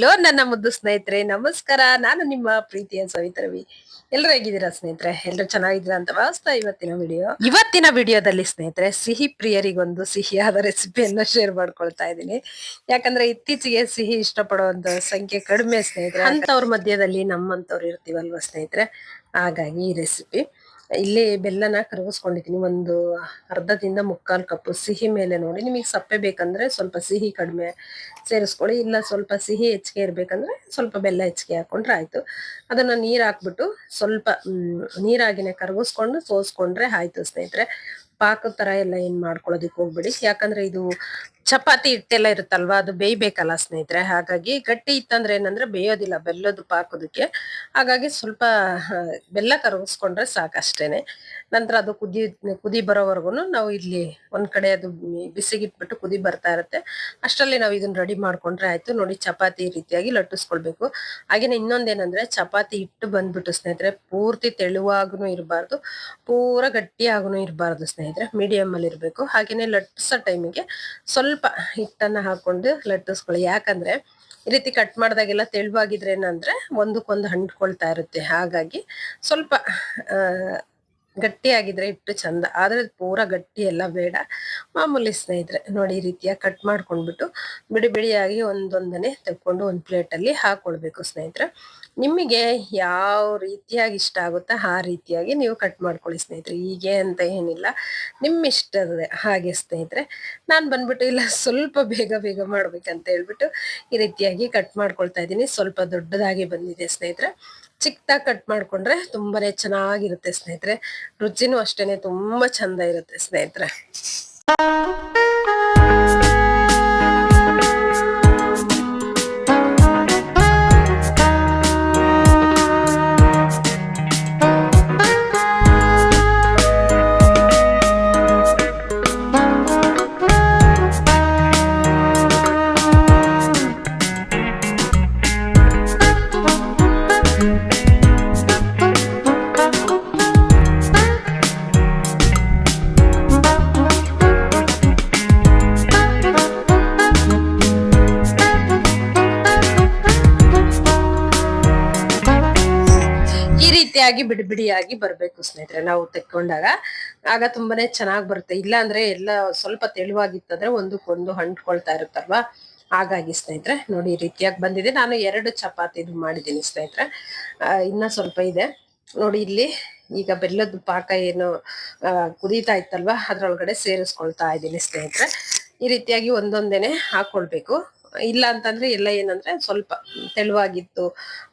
ನನ್ನ ಮುದ್ದು ಸ್ನೇಹಿತರೆ ನಮಸ್ಕಾರ. ನಾನು ನಿಮ್ಮ ಪ್ರೀತಿಯ ಸವಿತಾ ರವಿ. ಎಲ್ಲರೂ ಹೇಗಿದ್ದೀರಾ ಸ್ನೇಹಿತರೆ? ಎಲ್ಲರೂ ಚೆನ್ನಾಗಿದ್ದೀರಾ ಅಂತ ಭಾವಿಸ್ತಾ ಇವತ್ತಿನ ವಿಡಿಯೋ ಇವತ್ತಿನ ವಿಡಿಯೋದಲ್ಲಿ ಸ್ನೇಹಿತರೆ ಸಿಹಿ ಪ್ರಿಯರಿಗೊಂದು ಸಿಹಿಯಾದ ರೆಸಿಪಿಯನ್ನು ಶೇರ್ ಮಾಡ್ಕೊಳ್ತಾ ಇದ್ದೀನಿ. ಯಾಕಂದ್ರೆ ಇತ್ತೀಚೆಗೆ ಸಿಹಿ ಇಷ್ಟಪಡುವಂತ ಸಂಖ್ಯೆ ಕಡಿಮೆ ಸ್ನೇಹಿತರೆ. ಅಂತವ್ರ ಮಧ್ಯದಲ್ಲಿ ನಮ್ಮಂತವ್ರು ಇರ್ತೀವಲ್ವ ಸ್ನೇಹಿತರೆ? ಹಾಗಾಗಿ ಈ ರೆಸಿಪಿ ಇಲ್ಲಿ ಬೆಲ್ಲನ ಕರಗಿಸ್ಕೊಂಡಿದ್ದೀನಿ. ಒಂದು ಅರ್ಧದಿಂದ ಮುಕ್ಕಾಲು ಕಪ್ಪು ಸಿಹಿ ಮೇಲೆ ನೋಡಿ. ನಿಮಗೆ ಸಪ್ಪೆ ಬೇಕಂದ್ರೆ ಸ್ವಲ್ಪ ಸಿಹಿ ಕಡಿಮೆ ಸೇರಿಸ್ಕೊಳ್ಳಿ. ಇಲ್ಲ ಸ್ವಲ್ಪ ಸಿಹಿ ಹೆಚ್ಚಿಗೆ ಇರಬೇಕಂದ್ರೆ ಸ್ವಲ್ಪ ಬೆಲ್ಲ ಹೆಚ್ಚಿಗೆ ಹಾಕೊಂಡ್ರೆ ಆಯ್ತು. ಅದನ್ನ ನೀರ್ ಹಾಕ್ಬಿಟ್ಟು ಸ್ವಲ್ಪ ನೀರಾಗಿನೇ ಕರಗಿಸ್ಕೊಂಡು ಸೋಸ್ಕೊಂಡ್ರೆ ಆಯ್ತು ಸ್ನೇಹಿತರೆ. ಪಾಕದ ಥರ ಎಲ್ಲ ಏನು ಮಾಡ್ಕೊಳ್ಳೋದಕ್ಕೆ ಹೋಗ್ಬಿಡಿ. ಯಾಕಂದರೆ ಇದು ಚಪಾತಿ ಹಿಟ್ಟೆಲ್ಲ ಇರುತ್ತಲ್ವಾ, ಅದು ಬೇಯ್ಬೇಕಲ್ಲ ಸ್ನೇಹಿತರೆ. ಹಾಗಾಗಿ ಗಟ್ಟಿ ಇತ್ತಂದ್ರೆ ಏನಂದ್ರೆ ಬೇಯೋದಿಲ್ಲ ಬೆಲ್ಲದ ಪಾಕೋದಕ್ಕೆ. ಹಾಗಾಗಿ ಸ್ವಲ್ಪ ಬೆಲ್ಲ ಕರಗಿಸ್ಕೊಂಡ್ರೆ ಸಾಕಷ್ಟೇನೆ ನಂತರ ಅದು ಕುದಿ ಕುದಿ ಬರೋವರೆಗೂ ನಾವು ಇಲ್ಲಿ ಒಂದ್ ಕಡೆ ಅದು ಬಿಸಿಗಿಟ್ಬಿಟ್ಟು ಕುದಿ ಬರ್ತಾ ಇರುತ್ತೆ. ಅಷ್ಟರಲ್ಲಿ ನಾವು ಇದನ್ನ ರೆಡಿ ಮಾಡ್ಕೊಂಡ್ರೆ ಆಯ್ತು. ನೋಡಿ ಚಪಾತಿ ರೀತಿಯಾಗಿ ಲಟ್ಟಿಸ್ಕೊಳ್ಬೇಕು. ಹಾಗೇನೆ ಇನ್ನೊಂದೇನಂದ್ರೆ ಚಪಾತಿ ಹಿಟ್ಟು ಬಂದ್ಬಿಟ್ಟು ಸ್ನೇಹಿತರೆ, ಪೂರ್ತಿ ತೆಳುವಾಗೂ ಇರಬಾರ್ದು. ಪೂರ ಗಟ್ಟಿಯಾಗೂ ಇರಬಾರ್ದು ಸ್ನೇಹಿತರೆ ಮೀಡಿಯಂ ಅಲ್ಲಿ ಇರಬೇಕು ಹಾಗೇನೆ ಲಟ್ಟಿಸೋ ಟೈಮಿಗೆ ಸ್ವಲ್ಪ ಹಿಟ್ಟನ್ನ ಹಾಕೊಂಡು ಲಟ್ಟಿಸ್ಕೊಳ್ಳಿ. ಯಾಕಂದ್ರೆ ಈ ರೀತಿ ಕಟ್ ಮಾಡಿದಾಗೆಲ್ಲ ತೆಳುವಾಗಿದ್ರೆ ಏನಂದ್ರೆ ಒಂದಕ್ಕೊಂದು ಹಂಡ್ಕೊಳ್ತಾ ಇರುತ್ತೆ. ಹಾಗಾಗಿ ಸ್ವಲ್ಪ ಗಟ್ಟಿಯಾಗಿದ್ರೆ ಹಿಟ್ಟು ಚಂದ. ಆದ್ರೆ ಪೂರ ಗಟ್ಟಿ ಎಲ್ಲ ಬೇಡ. ಮಾಮೂಲಿ ಸ್ನೇಹಿತರೆ, ನೋಡಿ ಈ ರೀತಿಯ ಕಟ್ ಮಾಡ್ಕೊಂಡ್ಬಿಟ್ಟು ಬಿಡಿ ಬಿಡಿಯಾಗಿ ಒಂದೊಂದನೆ ತೆಕ್ಕೊಂಡು ಒಂದು ಪ್ಲೇಟಲ್ಲಿ ಹಾಕೊಳ್ಬೇಕು ಸ್ನೇಹಿತರೆ. ನಿಮಗೆ ಯಾವ ರೀತಿಯಾಗಿ ಇಷ್ಟ ಆಗುತ್ತಾ ಆ ರೀತಿಯಾಗಿ ನೀವು ಕಟ್ ಮಾಡ್ಕೊಳ್ಳಿ ಸ್ನೇಹಿತರೆ. ಹೀಗೆ ಅಂತ ಏನಿಲ್ಲ. ನಿಮ್ಮ ಇಷ್ಟದ ಹಾಗೆ ಸ್ನೇಹಿತರೆ. ನಾನು ಬಂದ್ಬಿಟ್ಟು ಇಲ್ಲ, ಸ್ವಲ್ಪ ಬೇಗ ಬೇಗ ಮಾಡ್ಬೇಕಂತ ಹೇಳ್ಬಿಟ್ಟು ಈ ರೀತಿಯಾಗಿ ಕಟ್ ಮಾಡ್ಕೊಳ್ತಾ ಇದ್ದೀನಿ. ಸ್ವಲ್ಪ ದೊಡ್ಡದಾಗಿ ಬಂದಿದೆ ಸ್ನೇಹಿತರೆ. ಚಿಕ್ಕದಾಗಿ ಕಟ್ ಮಾಡ್ಕೊಂಡ್ರೆ ತುಂಬಾನೇ ಚೆನ್ನಾಗಿರುತ್ತೆ ಸ್ನೇಹಿತರೆ. ರುಚಿನೂ ಅಷ್ಟೇ ತುಂಬಾ ಚಂದ ಇರುತ್ತೆ ಸ್ನೇಹಿತರೆ. ರೀತಿಯಾಗಿ ಬಿಡಿ ಬಿಡಿಯಾಗಿ ಬರ್ಬೇಕು ಸ್ನೇಹಿತರೆ, ನಾವು ತೆಕ್ಕೊಂಡಾಗ. ಆಗ ತುಂಬಾನೇ ಚೆನ್ನಾಗಿ ಬರುತ್ತೆ. ಇಲ್ಲ ಅಂದ್ರೆ ಎಲ್ಲ ಸ್ವಲ್ಪ ತೆಳುವಾಗಿತ್ತಂದ್ರೆ ಒಂದಕ್ಕೊಂದು ಹಂಡ್ಕೊಳ್ತಾ ಇರುತ್ತಲ್ವಾ? ಹಾಗಾಗಿ ಸ್ನೇಹಿತರೆ, ನೋಡಿ ಈ ರೀತಿಯಾಗಿ ಬಂದಿದೆ. ನಾನು ಎರಡು ಚಪಾತಿ ಇದು ಮಾಡಿದ್ದೀನಿ ಸ್ನೇಹಿತರೆ. ಇನ್ನ ಸ್ವಲ್ಪ ಇದೆ. ನೋಡಿ ಇಲ್ಲಿ ಈಗ ಬೆಲ್ಲದ ಪಾಕ ಏನು ಕುದೀತಾ ಇತ್ತಲ್ವಾ? ಅದ್ರೊಳಗಡೆ ಸೇರಿಸ್ಕೊಳ್ತಾ ಇದ್ದೀನಿ ಸ್ನೇಹಿತರೆ. ಈ ರೀತಿಯಾಗಿ ಒಂದೊಂದೇನೆ ಹಾಕೊಳ್ಬೇಕು. ಇಲ್ಲ ಅಂತಂದ್ರೆ ಎಲ್ಲ ಏನಂದ್ರೆ ಸ್ವಲ್ಪ ತೆಳುವಾಗಿತ್ತು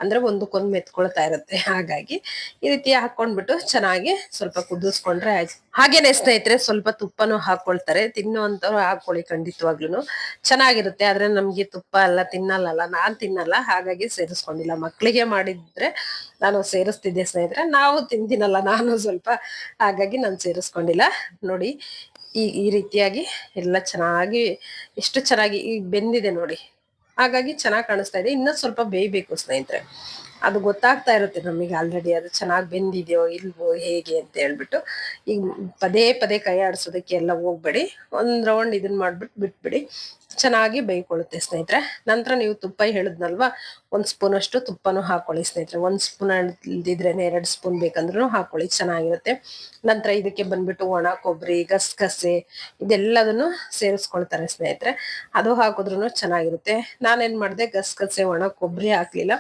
ಅಂದ್ರೆ ಒಂದಕ್ಕೊಂದು ಮೆತ್ಕೊಳ್ತಾ ಇರುತ್ತೆ. ಹಾಗಾಗಿ ಈ ರೀತಿ ಹಾಕೊಂಡ್ಬಿಟ್ಟು ಚೆನ್ನಾಗಿ ಸ್ವಲ್ಪ ಕುದಿಸ್ಕೊಂಡ್ರೆ ಆಯ್ತು. ಹಾಗೇನೆ ಸ್ನೇಹಿತರೆ, ಸ್ವಲ್ಪ ತುಪ್ಪನೂ ಹಾಕೊಳ್ತಾರೆ. ತಿನ್ನುವಂಥವ್ರು ಹಾಕೊಳ್ಳಿ ಖಂಡಿತವಾಗ್ಲೂ ಚೆನ್ನಾಗಿರುತ್ತೆ, ಆದ್ರೆ ನಮ್ಗೆ ತುಪ್ಪ ಎಲ್ಲ ತಿನ್ನಲ್ಲ ನಾನ್ ತಿನ್ನಲ್ಲ, ಹಾಗಾಗಿ ಸೇರಿಸ್ಕೊಂಡಿಲ್ಲ. ಮಕ್ಕಳಿಗೆ ಮಾಡಿದ್ರೆ ನಾನು ಸೇರಿಸ್ತಿದ್ದೆ ಸ್ನೇಹಿತರೆ, ನಾವು ತಿಂತೀನಲ್ಲ ನಾನು ಸ್ವಲ್ಪ ಹಾಗಾಗಿ ನಾನು ಸೇರಿಸ್ಕೊಂಡಿಲ್ಲ. ನೋಡಿ ಈ ಈ ರೀತಿಯಾಗಿ ಎಲ್ಲ ಚೆನ್ನಾಗಿ, ಎಷ್ಟು ಚೆನ್ನಾಗಿ ಈಗ ಬೆಂದಿದೆ ನೋಡಿ. ಹಾಗಾಗಿ ಚೆನ್ನಾಗಿ ಕಾಣಿಸ್ತಾ ಇದೆ. ಇನ್ನೂ ಸ್ವಲ್ಪ ಬೇಯಬೇಕು ಸ್ನೇಹಿತರೆ. ಅದು ಗೊತ್ತಾಗ್ತಾ ಇರುತ್ತೆ ನಮಗೆ ಆಲ್ರೆಡಿ ಅದು ಚೆನ್ನಾಗಿ ಬೆಂದಿದೆಯೋ, ಇಲ್ವೋ, ಹೇಗೆ ಅಂತ ಹೇಳ್ಬಿಟ್ಟು. ಈಗ ಪದೇ ಪದೇ ಕೈ ಆಡಿಸೋದಕ್ಕೆ ಎಲ್ಲ ಹೋಗ್ಬೇಡಿ. ಒಂದು ರೌಂಡ್ ಇದನ್ನ ಮಾಡಿಬಿಟ್ಟು ಬಿಟ್ಬಿಡಿ. ಚೆನ್ನಾಗಿ ಬೇಯ್ಕೊಳ್ಳುತ್ತೆ ಸ್ನೇಹಿತರೆ. ನಂತರ ನೀವು ತುಪ್ಪ ಹೇಳಿದ್ನಲ್ವಾ? ಒಂದು ಸ್ಪೂನ್ ಅಷ್ಟು ತುಪ್ಪನೂ ಹಾಕೊಳ್ಳಿ ಸ್ನೇಹಿತರೆ. ಒಂದು ಸ್ಪೂನ್ ಇಲ್ದಿದ್ರೇನೆ ಎರಡು ಸ್ಪೂನ್ ಬೇಕಂದ್ರೂ ಹಾಕೊಳ್ಳಿ, ಚೆನ್ನಾಗಿರುತ್ತೆ. ನಂತರ ಇದಕ್ಕೆ ಬಂದ್ಬಿಟ್ಟು ಒಣ ಕೊಬ್ಬರಿ, ಗಸಗಸೆ, ಇದೆಲ್ಲದನ್ನು ಸೇರಿಸ್ಕೊಳ್ತಾರೆ ಸ್ನೇಹಿತರೆ. ಅದು ಹಾಕಿದ್ರು ಚೆನ್ನಾಗಿರುತ್ತೆ. ನಾನೇನ್ ಮಾಡಿದೆ, ಗಸಗಸೆ, ಒಣ ಕೊಬ್ಬರಿ ಹಾಕ್ಲಿಲ್ಲ.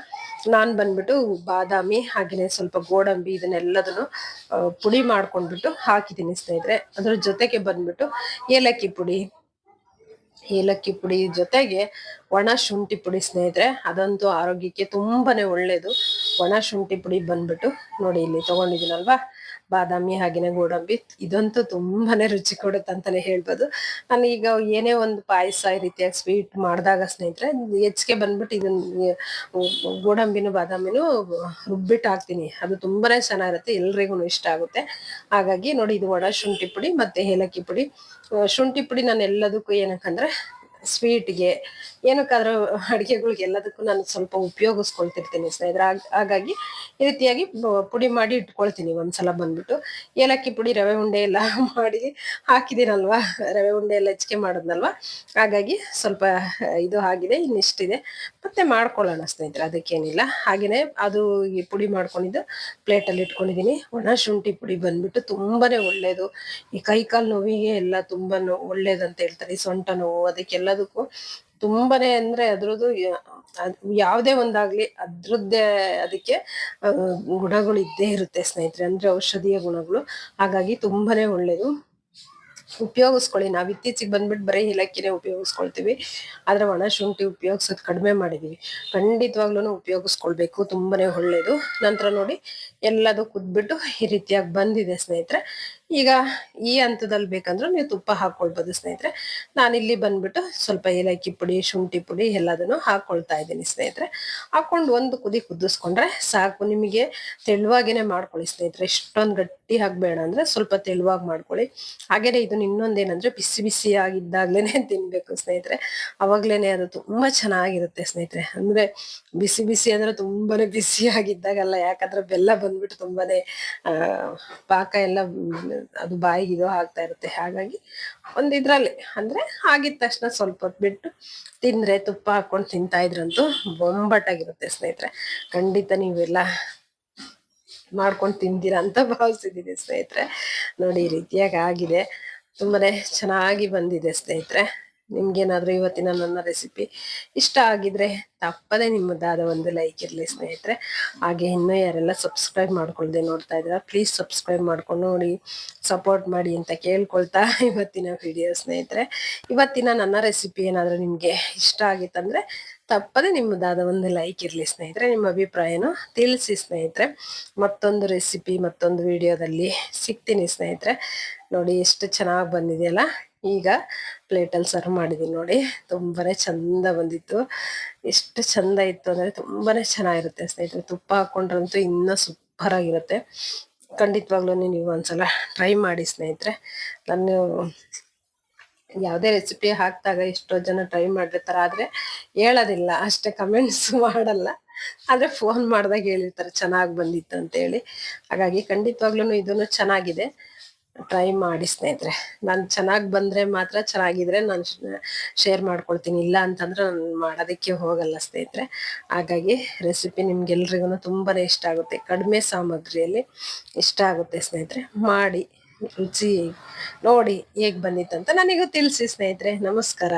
ನಾನು ಬಂದ್ಬಿಟ್ಟು ಬಾದಾಮಿ ಹಾಗೆಯೇ ಸ್ವಲ್ಪ ಗೋಡಂಬಿ ಇದನ್ನೆಲ್ಲದನ್ನು ಪುಡಿ ಮಾಡ್ಕೊಂಡ್ಬಿಟ್ಟು ಹಾಕಿದ್ದೀನಿ ಸ್ನೇಹಿತರೆ. ಅದ್ರ ಜೊತೆಗೆ ಬಂದ್ಬಿಟ್ಟು ಏಲಕ್ಕಿ ಪುಡಿ ಏಲಕ್ಕಿ ಪುಡಿ ಜೊತೆಗೆ ಒಣ ಶುಂಠಿ ಪುಡಿ ಸ್ನೇಹಿತರೆ, ಅದಂತೂ ಆರೋಗ್ಯಕ್ಕೆ ತುಂಬಾನೇ ಒಳ್ಳೇದು. ಒಣ ಶುಂಠಿ ಪುಡಿ ಬಂದ್ಬಿಟ್ಟು ನೋಡಿ ಇಲ್ಲಿ ತಗೊಂಡಿದ್ದೀನಲ್ವಾ? ಬಾದಾಮಿ ಹಾಗೇನೆ ಗೋಡಂಬಿ. ಇದಂತೂ ತುಂಬಾನೇ ರುಚಿ ಕೊಡುತ್ತೆ ಅಂತಾನೆ ಹೇಳ್ಬೋದು. ನಾನು ಈಗ ಏನೇ ಒಂದು ಪಾಯಸ ಈ ರೀತಿಯಾಗಿ ಸ್ವೀಟ್ ಮಾಡಿದಾಗ ಸ್ನೇಹಿತರೆ, ಹೆಚ್ಚಿಗೆ ಬಂದ್ಬಿಟ್ಟು ಇದನ್ನ ಗೋಡಂಬಿನೂ ಬಾದಾಮಿನೂ ರುಬ್ಬಿಟ್ಟು ಹಾಕ್ತೀನಿ. ಅದು ತುಂಬಾನೇ ಚೆನ್ನಾಗಿರುತ್ತೆ, ಎಲ್ರಿಗೂ ಇಷ್ಟ ಆಗುತ್ತೆ. ಹಾಗಾಗಿ ನೋಡಿ, ಇದು ಒಣ ಶುಂಠಿ ಪುಡಿ ಮತ್ತೆ ಏಲಕ್ಕಿ ಪುಡಿ. ಶುಂಠಿ ಪುಡಿ ನಾನು ಎಲ್ಲದಕ್ಕೂ ಏನಕ್ಕಂದ್ರೆ ಸ್ವೀಟ್ಗೆ ಏನಕ್ಕಾದ್ರೂ ಅಡುಗೆಗಳಿಗೆ ಎಲ್ಲದಕ್ಕೂ ನಾನು ಸ್ವಲ್ಪ ಉಪಯೋಗಿಸ್ಕೊಳ್ತಿರ್ತೀನಿ ಸ್ನೇಹಿತರೆ. ಹಾಗ್- ಹಾಗಾಗಿ ಈ ರೀತಿಯಾಗಿ ಪುಡಿ ಮಾಡಿ ಇಟ್ಕೊಳ್ತೀನಿ ಒಂದ್ಸಲ ಬಂದ್ಬಿಟ್ಟು. ಏಲಕ್ಕಿ ಪುಡಿ, ರವೆ ಉಂಡೆ ಎಲ್ಲ ಮಾಡಿ ಹಾಕಿದ್ದೀನಲ್ವಾ? ರವೆ ಉಂಡೆ ಎಲ್ಲ ಹೆಚ್ಚಿಗೆ ಮಾಡಿದ್ನಲ್ವಾ? ಹಾಗಾಗಿ ಸ್ವಲ್ಪ ಇದು ಆಗಿದೆ, ಇನ್ನಿಷ್ಟಿದೆ. ಮತ್ತೆ ಮಾಡ್ಕೊಳ್ಳೋಣ ಸ್ನೇಹಿತರೆ, ಅದಕ್ಕೇನಿಲ್ಲ. ಹಾಗೆಯೇ ಅದು ಈ ಪುಡಿ ಮಾಡ್ಕೊಂಡಿದ್ದು ಪ್ಲೇಟಲ್ಲಿ ಇಟ್ಕೊಂಡಿದ್ದೀನಿ. ಒಣ ಶುಂಠಿ ಪುಡಿ ಬಂದ್ಬಿಟ್ಟು ತುಂಬಾನೇ ಒಳ್ಳೇದು. ಈ ಕೈ ಕಾಲು ನೋವಿಗೆ ಎಲ್ಲ ತುಂಬಾ ಒಳ್ಳೇದಂತ ಹೇಳ್ತಾರೆ, ಈ ಸೊಂಟ ನೋವು ಅದಕ್ಕೆಲ್ಲದಕ್ಕೂ ತುಂಬಾನೇ ಅಂದ್ರೆ ಅದ್ರದ್ದು ಯಾವುದೇ ಒಂದಾಗ್ಲಿ ಅದ್ರದ್ದೇ ಅದಕ್ಕೆ ಗುಣಗಳು ಇದ್ದೇ ಇರುತ್ತೆ ಸ್ನೇಹಿತರೆ. ಅಂದ್ರೆ ಔಷಧೀಯ ಗುಣಗಳು. ಹಾಗಾಗಿ ತುಂಬಾನೇ ಒಳ್ಳೇದು. ಉಪಯೋಗಿಸ್ಕೊಳ್ಳಿ. ನಾವು ಇತ್ತೀಚೆಗೆ ಬಂದ್ಬಿಟ್ಟು ಬರೀ ಏಲಕ್ಕಿನೇ ಉಪಯೋಗಿಸ್ಕೊಳ್ತೀವಿ. ಆದ್ರೆ ಒಣ ಶುಂಠಿ ಉಪಯೋಗಿಸೋದು ಕಡಿಮೆ ಮಾಡಿದೀವಿ. ಖಂಡಿತವಾಗ್ಲೂ ಉಪಯೋಗಿಸ್ಕೊಳ್ಬೇಕು. ತುಂಬಾನೇ ಒಳ್ಳೇದು. ನಂತರ ನೋಡಿ ಎಲ್ಲದು ಕುದ್ಬಿಟ್ಟು ಈ ರೀತಿಯಾಗಿ ಬಂದಿದೆ ಸ್ನೇಹಿತರೆ. ಈಗ ಈ ಹಂತದಲ್ಲಿ ಬೇಕಂದ್ರೆ ನೀವು ತುಪ್ಪ ಹಾಕೊಳ್ಬೋದು ಸ್ನೇಹಿತರೆ. ನಾನಿಲ್ಲಿ ಬಂದ್ಬಿಟ್ಟು ಸ್ವಲ್ಪ ಏಲಕ್ಕಿ ಪುಡಿ, ಶುಂಠಿ ಪುಡಿ ಎಲ್ಲದನ್ನು ಹಾಕೊಳ್ತಾ ಇದ್ದೀನಿ ಸ್ನೇಹಿತರೆ. ಹಾಕೊಂಡು ಒಂದು ಕುದಿ ಕುದಿಸ್ಕೊಂಡ್ರೆ ಸಾಕು. ನಿಮಗೆ ತೆಳುವಾಗೇನೆ ಮಾಡ್ಕೊಳ್ಳಿ ಸ್ನೇಹಿತರೆ. ಇಷ್ಟೊಂದು ಗಟ್ಟಿ ಹಾಕ್ಬೇಡ ಅಂದ್ರೆ ಸ್ವಲ್ಪ ತೆಳುವಾಗಿ ಮಾಡ್ಕೊಳ್ಳಿ. ಹಾಗೇನೆ ಇದನ್ನ ಇನ್ನೊಂದೇನಂದ್ರೆ ಬಿಸಿ ಬಿಸಿ ಆಗಿದ್ದಾಗಲೇ ತಿನ್ಬೇಕು ಸ್ನೇಹಿತರೆ. ಅವಾಗ್ಲೇನೆ ಅದು ತುಂಬಾ ಚೆನ್ನಾಗಿರುತ್ತೆ ಸ್ನೇಹಿತರೆ. ಅಂದ್ರೆ ಬಿಸಿ ಬಿಸಿ ಅಂದ್ರೆ ತುಂಬಾನೇ ಬಿಸಿ ಆಗಿದ್ದಾಗಲ್ಲ ಯಾಕಂದ್ರೆ ಬೆಲ್ಲ ಬಂದ್ಬಿಟ್ಟು ತುಂಬಾನೇ ಪಾಕ ಎಲ್ಲ ಅದು ಬಾಯಿಗೆ ಇದು ಆಗ್ತಾ ಇರುತ್ತೆ. ಹಾಗಾಗಿ ಒಂದು ಇದ್ರಲ್ಲಿ ಅಂದ್ರೆ ಆಗಿದ ತಕ್ಷಣ ಸ್ವಲ್ಪ ಹೊತ್ತು ಬಿಟ್ಟು ತಿಂದ್ರೆ ತುಪ್ಪ ಹಾಕೊಂಡು ತಿಂತಾ ಇದ್ರಂತೂ ಬೊಂಬಟ್ಟಾಗಿರುತ್ತೆ ಸ್ನೇಹಿತರೆ. ಖಂಡಿತ ನೀವೆಲ್ಲ ಮಾಡ್ಕೊಂಡು ತಿಂದಿರಾ ಅಂತ ಭಾವಿಸಿದ್ದೀನಿ ಸ್ನೇಹಿತರೆ. ನೋಡಿ ಈ ರೀತಿಯಾಗಿ ಆಗಿದೆ. ತುಂಬಾನೇ ಚೆನ್ನಾಗಿ ಬಂದಿದೆ ಸ್ನೇಹಿತರೆ. ನಿಮ್ಗೇನಾದ್ರೂ ಇವತ್ತಿನ ನನ್ನ ರೆಸಿಪಿ ಇಷ್ಟ ಆಗಿದ್ರೆ ತಪ್ಪದೇ ನಿಮ್ಮದಾದ ಒಂದು ಲೈಕ್ ಇರಲಿ ಸ್ನೇಹಿತರೆ. ಹಾಗೆ ಇನ್ನೂ ಯಾರೆಲ್ಲ ಸಬ್ಸ್ಕ್ರೈಬ್ ಮಾಡ್ಕೊಳ್ದೆ ನೋಡ್ತಾ ಇದ್ದೀರಾ ಪ್ಲೀಸ್ ಸಬ್ಸ್ಕ್ರೈಬ್ ಮಾಡ್ಕೊಂಡು ನೋಡಿ ಸಪೋರ್ಟ್ ಮಾಡಿ ಅಂತ ಕೇಳ್ಕೊಳ್ತಾ ಇವತ್ತಿನ ವಿಡಿಯೋ ಸ್ನೇಹಿತರೆ. ಇವತ್ತಿನ ನನ್ನ ರೆಸಿಪಿ ಏನಾದರೂ ನಿಮಗೆ ಇಷ್ಟ ಆಗಿತ್ತಂದರೆ ತಪ್ಪದೇ ನಿಮ್ಮದಾದ ಒಂದು ಲೈಕ್ ಇರಲಿ ಸ್ನೇಹಿತರೆ. ನಿಮ್ಮ ಅಭಿಪ್ರಾಯನೂ ತಿಳಿಸಿ ಸ್ನೇಹಿತರೆ. ಮತ್ತೊಂದು ರೆಸಿಪಿ ಮತ್ತೊಂದು ವಿಡಿಯೋದಲ್ಲಿ ಸಿಗ್ತೀನಿ ಸ್ನೇಹಿತರೆ. ನೋಡಿ, ಎಷ್ಟು ಚೆನ್ನಾಗಿ ಬಂದಿದೆಯಲ್ಲ? ಈಗ ಪ್ಲೇಟಲ್ಲಿ ಸರ್ವ್ ಮಾಡಿದ್ದೀನಿ ನೋಡಿ. ತುಂಬಾನೇ ಚಂದ ಬಂದಿತ್ತು. ಎಷ್ಟು ಚಂದ ಇತ್ತು ಅಂದರೆ ತುಂಬಾನೇ ಚೆನ್ನಾಗಿರುತ್ತೆ ಸ್ನೇಹಿತರೆ. ತುಪ್ಪ ಹಾಕ್ಕೊಂಡ್ರಂತೂ ಇನ್ನೂ ಸೂಪರ್ ಆಗಿರುತ್ತೆ. ಖಂಡಿತವಾಗ್ಲೂ ನೀವು ಒಂದ್ಸಲ ಟ್ರೈ ಮಾಡಿ ಸ್ನೇಹಿತರೆ. ನಾನು ಯಾವುದೇ ರೆಸಿಪಿ ಹಾಕಿದಾಗ ಎಷ್ಟೋ ಜನ ಟ್ರೈ ಮಾಡಿರ್ತಾರೆ. ಆದರೆ ಹೇಳೋದಿಲ್ಲ. ಅಷ್ಟೇ ಕಮೆಂಟ್ಸ್ ಮಾಡಲ್ಲ. ಆದರೆ ಫೋನ್ ಮಾಡಿದಾಗ ಹೇಳಿರ್ತಾರೆ, ಚೆನ್ನಾಗಿ ಬಂದಿತ್ತು ಅಂತೇಳಿ. ಹಾಗಾಗಿ ಖಂಡಿತವಾಗ್ಲೂ ಇದೂ ಚೆನ್ನಾಗಿದೆ. ಟ್ರೈ ಮಾಡಿ ಸ್ನೇಹಿತರೆ. ನಾನು ಚೆನ್ನಾಗಿ ಬಂದ್ರೆ ಮಾತ್ರ ಚೆನ್ನಾಗಿದ್ರೆ ನಾನು ಶೇರ್ ಮಾಡ್ಕೊಳ್ತೀನಿ. ಇಲ್ಲ ಅಂತಂದ್ರೆ ನಾನು ಮಾಡೋದಕ್ಕೆ ಹೋಗಲ್ಲ ಸ್ನೇಹಿತರೆ. ಹಾಗಾಗಿ ರೆಸಿಪಿ ನಿಮ್ಗೆಲ್ರಿಗೂ ತುಂಬಾ ಇಷ್ಟ ಆಗುತ್ತೆ. ಕಡಿಮೆ ಸಾಮಗ್ರಿಯಲ್ಲಿ ಇಷ್ಟ ಆಗುತ್ತೆ ಸ್ನೇಹಿತರೆ. ಮಾಡಿ, ರುಚಿ, ನೋಡಿ ಹೇಗೆ ಬಂದಿತ್ತಂತ ನನಗೂ ತಿಳಿಸಿ ಸ್ನೇಹಿತರೆ. ನಮಸ್ಕಾರ.